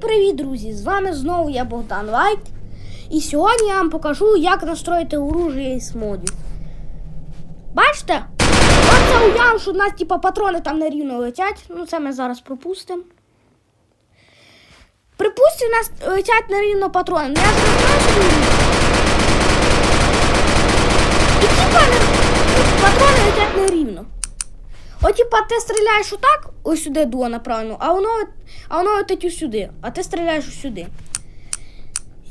Привіт, друзі! З вами знову я Богдан Лайт. І сьогодні я вам покажу, як настроїти оружие із модів. Бачите? Оце уявимо, що у нас типа, патрони там нерівно летять. Ну, це ми зараз пропустимо. Припустимо, у нас летять нерівно патрони. Ну, я ж не знаю, що. І типа патрони летять нерівно. От, типа, ти стріляєш отак, ось сюди дуо направлено, а воно, а воно летить сюди, а ти стріляєш сюди.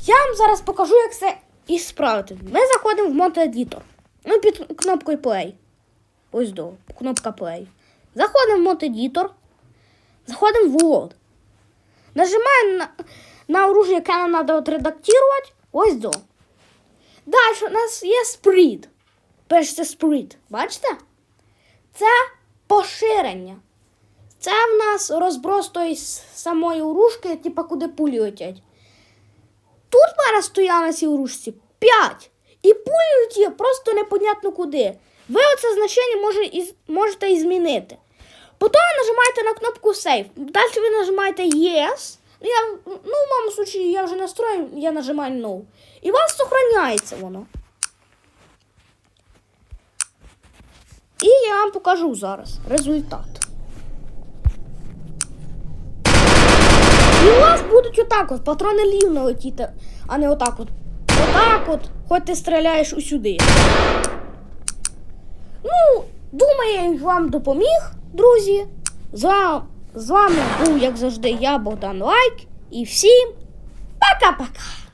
Я вам зараз покажу, як це і справити. Ми заходимо в мод-едітор. Ну, під кнопкою Play. Ось до, кнопка Play. Заходимо в мод-едітор. Заходимо в World. Нажимаємо на, на оружие, яке нам треба отредактувати. Ось до. Далі у нас є сприт. Це сприт. Бачите? Це поширення. Це в нас розброс тої самої урушки, типа куди пулі летять. Тут мене стояло на цій урушці 5. І пулі летять просто непонятно куди. Ви оце значення може, можете і змінити. Потім нажимаєте на кнопку Save. Далі ви нажимаєте Yes. Ну, Я, ну, в моєму случаї я вже настроїв, я нажимаю No. І у вас сохраняється воно. Я вам покажу зараз результат. І у вас будуть отак от патрони рівно летіти, а не отак от. Отак от, хоч ти стріляєш усюди. Ну, думаю, я вам допоміг, друзі. З вами був, як завжди, я, Богдан Лайк. І всім пока-пока!